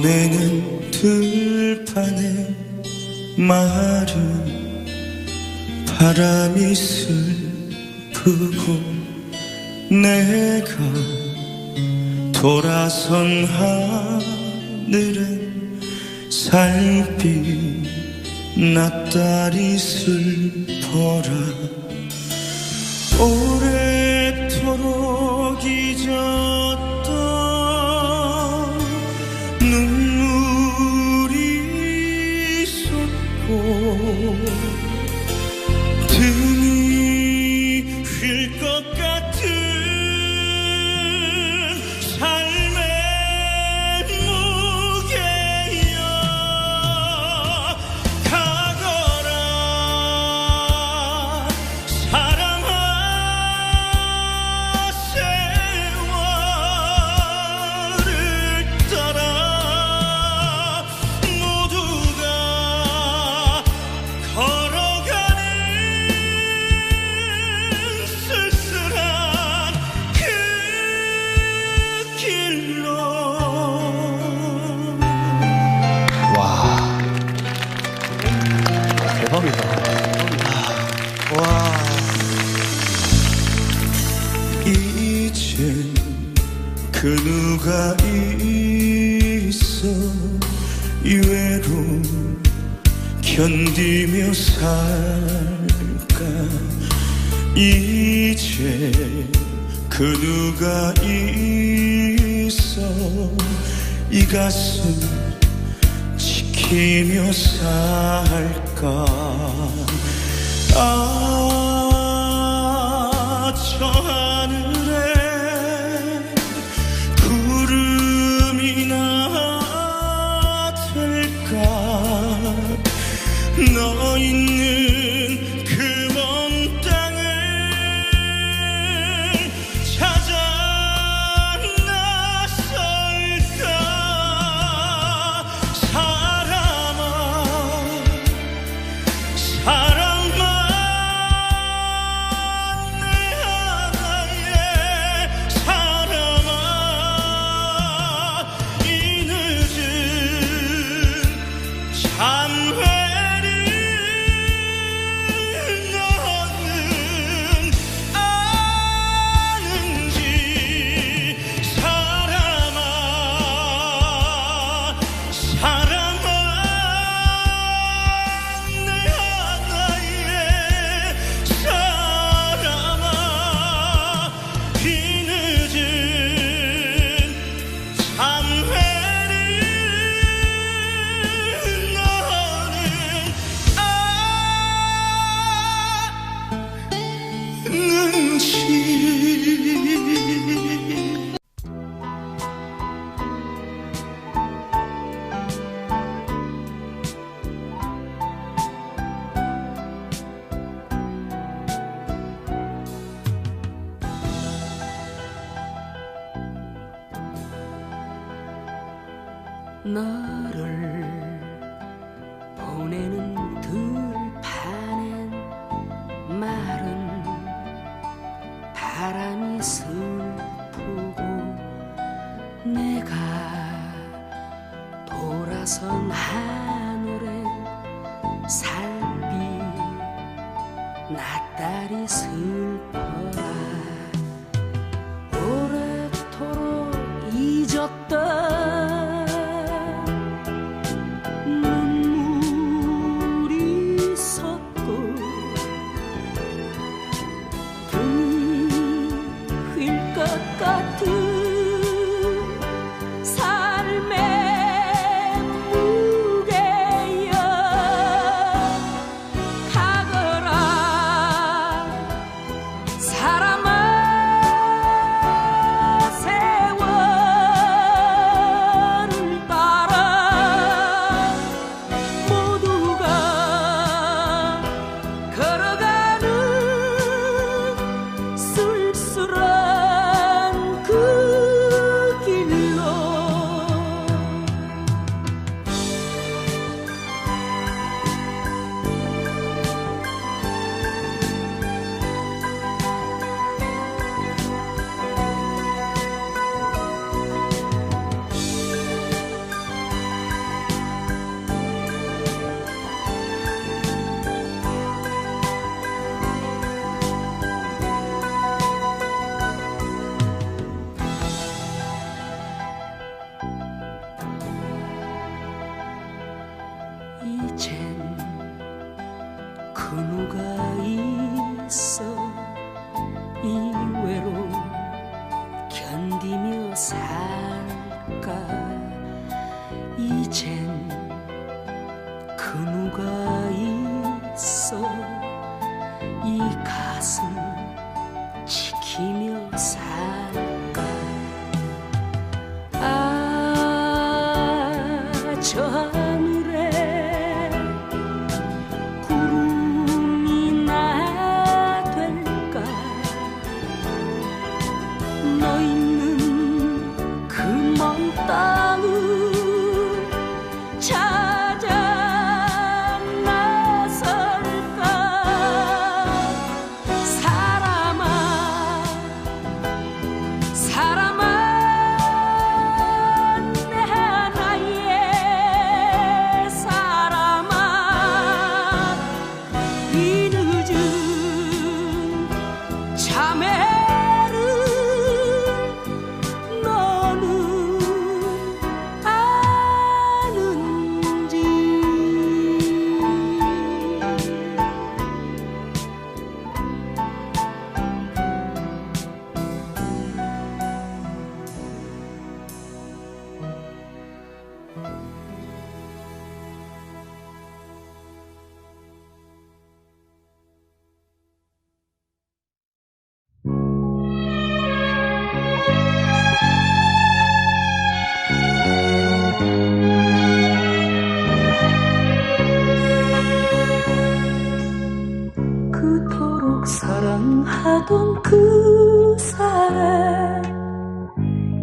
보내는 들판에 마른 바람이 슬프고 내가 돌아선 하늘엔 살빛 낯달이 슬퍼라. 오래도록 잊었 등이 그 누가 있어 이 외로움 견디며 살까? 이제 그 누가 있어 이 가슴 지키며 살까? 아, 저 바람이 슬프고 내가 돌아선 하늘엔 살비 낯달이 슬퍼 hati 외로 견디며 살까?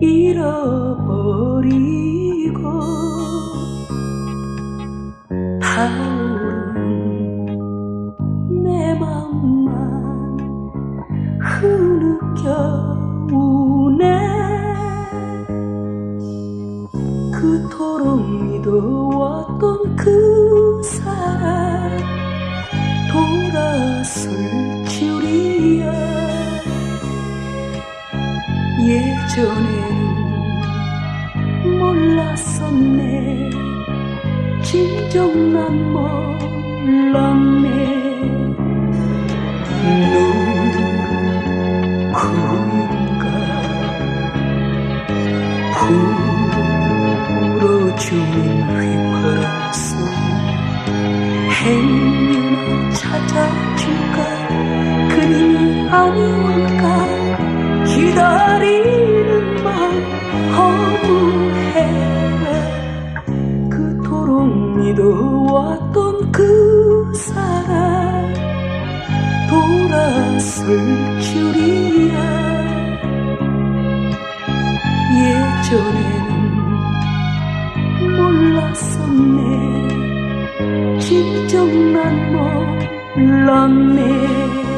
잃어버리고 타오른 내 맘만 흐느껴오네. 그토록 믿어왔던 그 행여나 찾아줄까 그님이 아니 올까 기다리는 마음 허무해라 그토록 믿어왔던 그 사람 돌아설 줄이야. 예전에는 몰랐었네 진정 난 몰랐네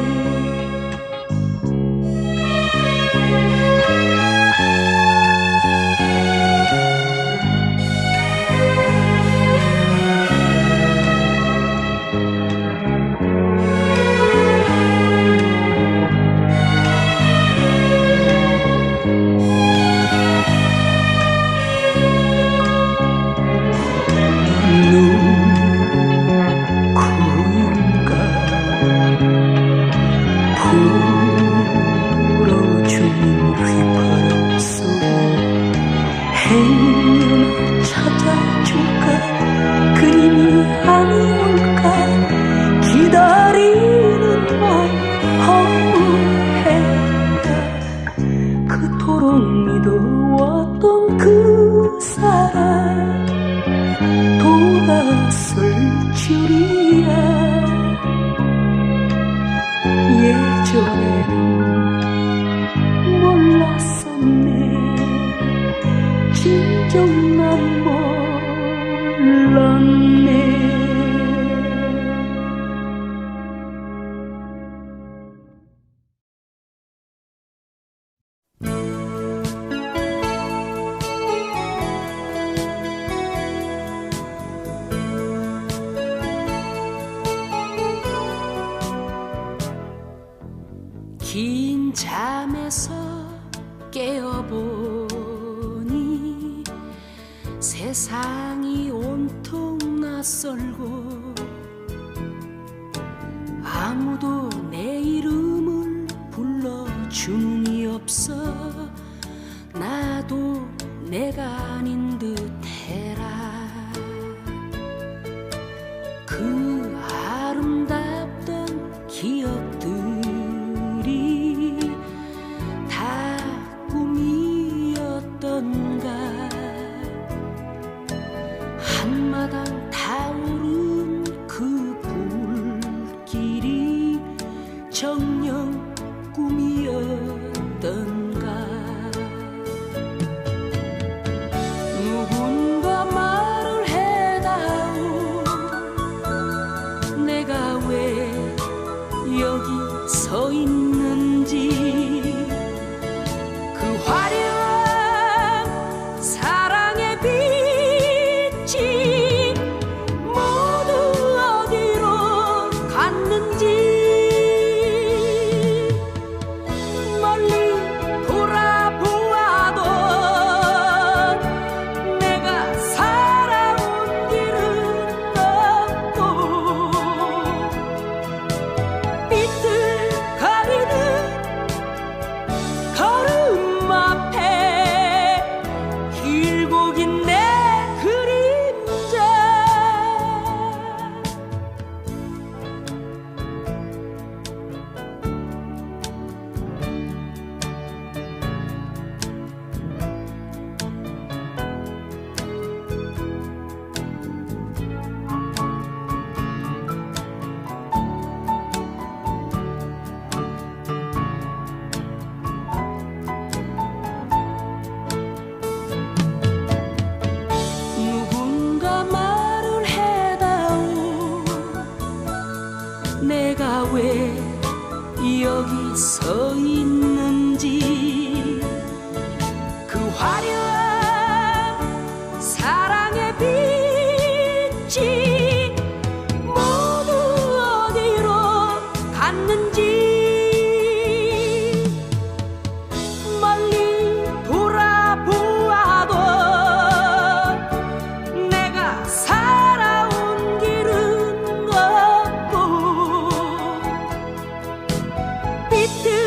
세상이 온통 낯설고 아무도 내 이름을 불러주는 이 없어. 나 내가 아닌 듯 서 있는지 like this.